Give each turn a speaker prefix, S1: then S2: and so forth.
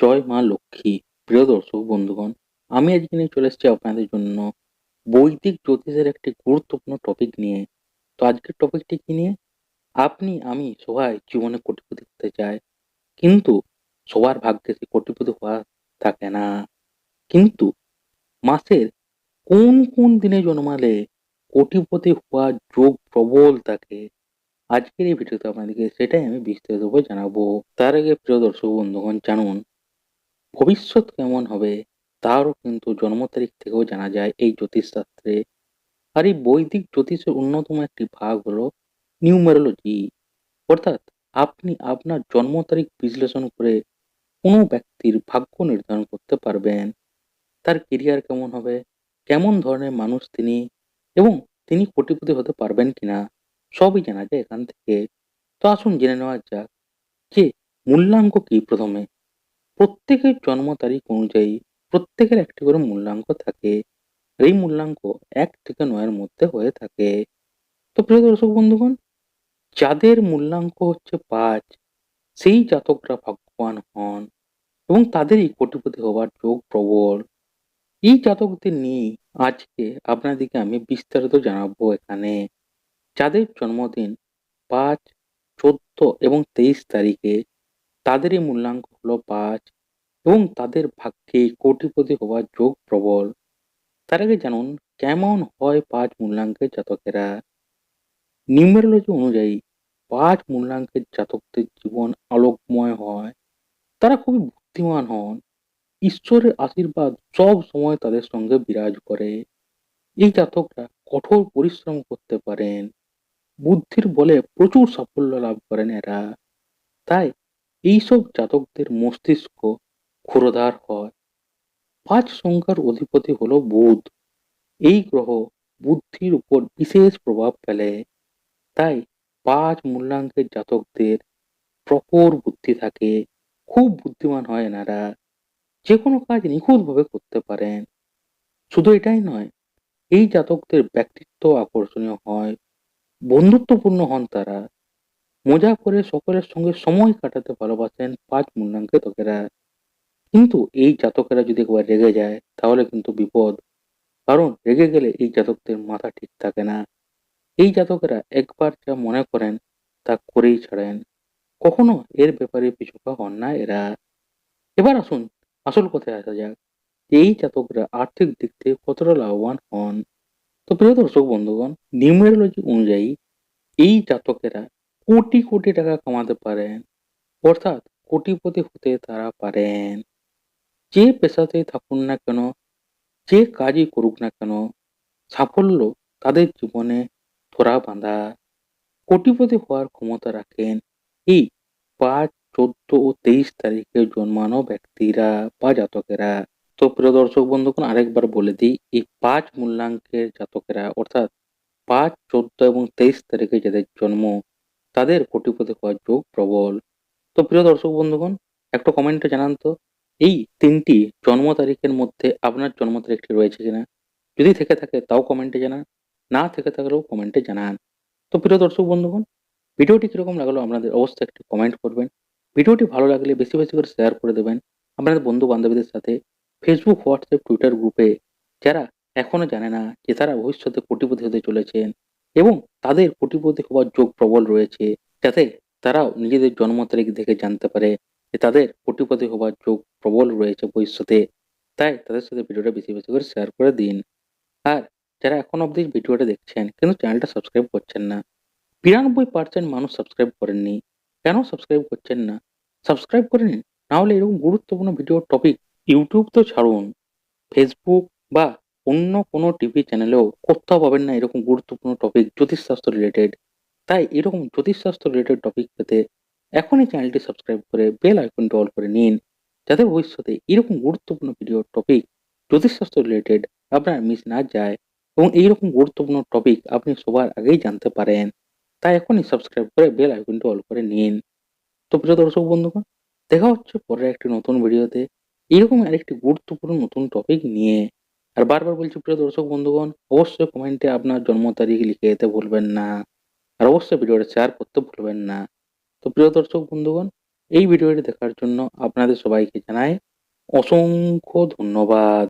S1: জয় মা লক্ষ্মী। প্রিয় দর্শক, বন্ধুগণ, আমি আজকে নিয়ে চলে এসেছি আপনাদের জন্য বৈদিক জ্যোতিষের একটি গুরুত্বপূর্ণ টপিক নিয়ে। তো আজকের টপিকটি কি নিয়ে? আপনি, আমি সবাই জীবনে কোটিপতি হতে চাই, কিন্তু সবার ভাগ্যে সে কোটিপতি হওয়া থাকে না। কিন্তু মাসের কোন কোন দিনে জন্মালে কোটিপতি হওয়ার যোগ প্রবল থাকে, আজকের এই ভিডিওতে আপনাদেরকে সেটাই আমি বিস্তারিতভাবে জানাব। তার আগে প্রিয় দর্শক, বন্ধুগণ, জানুন ভবিষ্যৎ কেমন হবে, তারও কিন্তু জন্ম তারিখ থেকেও জানা যায়। এই জ্যোতিষশাস্ত্রে আর এই বৈদিক জ্যোতিষের অন্যতম একটি ভাগ হলো নিউমেরোলজি। অর্থাৎ আপনি আপনার জন্ম তারিখ বিশ্লেষণ করে কোনো ব্যক্তির ভাগ্য নির্ধারণ করতে পারবেন। তার কেরিয়ার কেমন হবে, কেমন ধরনের মানুষ তিনি, এবং তিনি কোটিপতি হতে পারবেন কিনা, সবই জানা যায় এখান থেকে। তো আসুন জেনে নেওয়া যাক যে মূল্যাঙ্ক কি প্রথমে? প্রত্যেকের জন্ম তারিখ অনুযায়ী প্রত্যেকের একটি করে মূল্যাঙ্ক থাকে। এই মূল্যাঙ্ক এক থেকে নয়ের মধ্যে হয়ে থাকে। তো প্রিয় দর্শক বন্ধুগণ, যাদের মূল্যাঙ্ক হচ্ছে পাঁচ, সেই জাতকরা ভাগ্যবান হন এবং তাদেরই কোটিপতি হওয়ার যোগ প্রবল। এই জাতকদের নিয়ে আজকে আপনাদেরকে আমি বিস্তারিত জানাব এখানে। যাদের জন্মদিন পাঁচ, চোদ্দ এবং তেইশ তারিখে তাদেরই মূল্যাঙ্ক হলো পাঁচ এবং তাদের ভাগ্যে কোটিপতি হওয়ার যোগ প্রবল। তার আগে জানুন, কেমন হয় পাঁচ মূল্যাঙ্কের জাতকেরা? নিউমেরোলজি অনুযায়ী, পাঁচ মূল্যাঙ্কের জাতকদের জীবন আলোকময় হয়। তারা খুবই বুদ্ধিমান হন। ঈশ্বরের আশীর্বাদ সব সময় তাদের সঙ্গে বিরাজ করে। এই জাতকরা কঠোর পরিশ্রম করতে পারেন। বুদ্ধির বলে প্রচুর সাফল্য লাভ করেন এরা। তাই এইসব জাতকদের মস্তিষ্ক ক্ষুরধার হয়। পাঁচ সংখ্যার অধিপতি হলো বুধ। এই গ্রহ বুদ্ধির উপর বিশেষ প্রভাব ফেলে। তাই পাঁচ মূল্যাঙ্কের জাতকদের প্রখর বুদ্ধি থাকে। খুব বুদ্ধিমান হয় এনারা। যে কোনো কাজ নিখুঁতভাবে করতে পারেন। শুধু এটাই নয়, এই জাতকদের ব্যক্তিত্ব আকর্ষণীয় হয়। বন্ধুত্বপূর্ণ হন তারা। মজা করে সকলের সঙ্গে সময় কাটাতে ভালোবাসেন পাঁচ মূল্যাঙ্কের জাতকেরা কিন্তু এই জাতকেরা যদি একবার রেগে যায়, তাহলে কিন্তু বিপদ। কারণ রেগে গেলে এই জাতকদের মাথা ঠিক থাকে না। এই জাতকেরা একবার যা মনে করেন, তা করেই ছাড়েন। কখনো এর ব্যাপারে পিছুপা হন না এরা। এবার আসুন, আসল কথায় আসা যাক এই জাতকরা আর্থিক দিক থেকে কতটা লাভবান হন। তো প্রিয় দর্শক বন্ধুগণ, নিউমেরোলজি অনুযায়ী এই জাতকেরা কোটি কোটি টাকা কামাতে পারেন। অর্থাৎ কোটিপতি হতে তারা পারেন। যে পেশাতেই থাকুন না কেন, যে কাজই করুক না কেন, সাফল্য তাদের জীবনে ধরা বাঁধা। কোটিপতি হওয়ার ক্ষমতা রাখেন এই পাঁচ, চোদ্দ ও তেইশ তারিখে জন্মানো ব্যক্তিরা বা জাতকেরা। তো প্রিয় দর্শক বন্ধুগণ, আরেকবার বলে দিই, এই পাঁচ মূল্যাঙ্কের জাতকেরা, অর্থাৎ পাঁচ, চোদ্দ এবং তেইশ তারিখে যাদের জন্ম তাদের কোটিপতি হওয়ার যোগ প্রবল। তো প্রিয় দর্শক বন্ধুগণ, একটা কমেন্টে জানান তো, এই তিনটি জন্ম তারিখের মধ্যে আপনার জন্ম তারিখটি রয়েছে কিনা? যদি থেকে থাকে তাও কমেন্টে জানান, না থেকে থাকলেও কমেন্টে জানান। তো প্রিয় দর্শক বন্ধুগণ, ভিডিওটি কীরকম লাগল আপনাদের অবশ্যই একটি কমেন্ট করবেন। ভিডিওটি ভালো লাগলে বেশি বেশি করে শেয়ার করে দেবেন আপনাদের বন্ধু বান্ধবীদের সাথে ফেসবুক হোয়াটসঅ্যাপ টুইটার গ্রুপে যারা এখনও জানে না যে তারা ভবিষ্যতে কোটিপতি হতে চলেছেন। এবং তাদের কোটিপতি হওয়ার যোগ প্রবল রয়েছে, যাতে তারাও নিজেদের জন্ম তারিখ দেখে জানতে পারে যে তাদের কোটিপতি হওয়ার যোগ প্রবল রয়েছে ভবিষ্যতে। তাই তাদের সাথে ভিডিওটা বেশি বেশি করে শেয়ার করে দিন। আর যারা এখন অবধি ভিডিওটা দেখছেন, কিন্তু চ্যানেলটা সাবস্ক্রাইব করছেন না, বিরানব্বই পার্সেন্ট মানুষ সাবস্ক্রাইব করেননি। কেন সাবস্ক্রাইব করছেন না? সাবস্ক্রাইব করে নিন নাহলে এরকম গুরুত্বপূর্ণ ভিডিওর টপিক ইউটিউব তো ছাড়ুন। ফেসবুক বা অন্য কোনো টিভি চ্যানেলেও কোথাও পাবেন না এরকম গুরুত্বপূর্ণ টপিক জ্যোতিষ জ্যোতিষশাস্ত্র রিলেটেড তাই এরকম জ্যোতিষশাস্ত্র রিলেটেড টপিক পেতে এখনই চ্যানেলটি সাবস্ক্রাইব করে বেল আইকনটি অল করে নিন, যাতে ভবিষ্যতে এরকম গুরুত্বপূর্ণ ভিডিও টপিক জ্যোতিষ জ্যোতিষশাস্ত্র রিলেটেড আপনার মিস না যায় এবং এইরকম গুরুত্বপূর্ণ টপিক আপনি সবার আগেই জানতে পারেন। তাই এখনই সাবস্ক্রাইব করে বেল আইকনটি অল করে নিন। তো প্রিয় দর্শক বন্ধুগণ, দেখা হচ্ছে পরের একটি নতুন ভিডিওতে এরকম আরেকটি গুরুত্বপূর্ণ নতুন টপিক নিয়ে। আর বারবার বলছি, প্রিয় দর্শক, বন্ধুগণ, অবশ্যই কমেন্টে আপনার জন্ম তারিখ লিখে যেতে ভুলবেন না। আর অবশ্যই ভিডিওটা শেয়ার করতে ভুলবেন না। তো প্রিয় দর্শক, বন্ধুগণ, এই ভিডিওটি দেখার জন্য আপনাদের সবাইকে জানাই অসংখ্য ধন্যবাদ।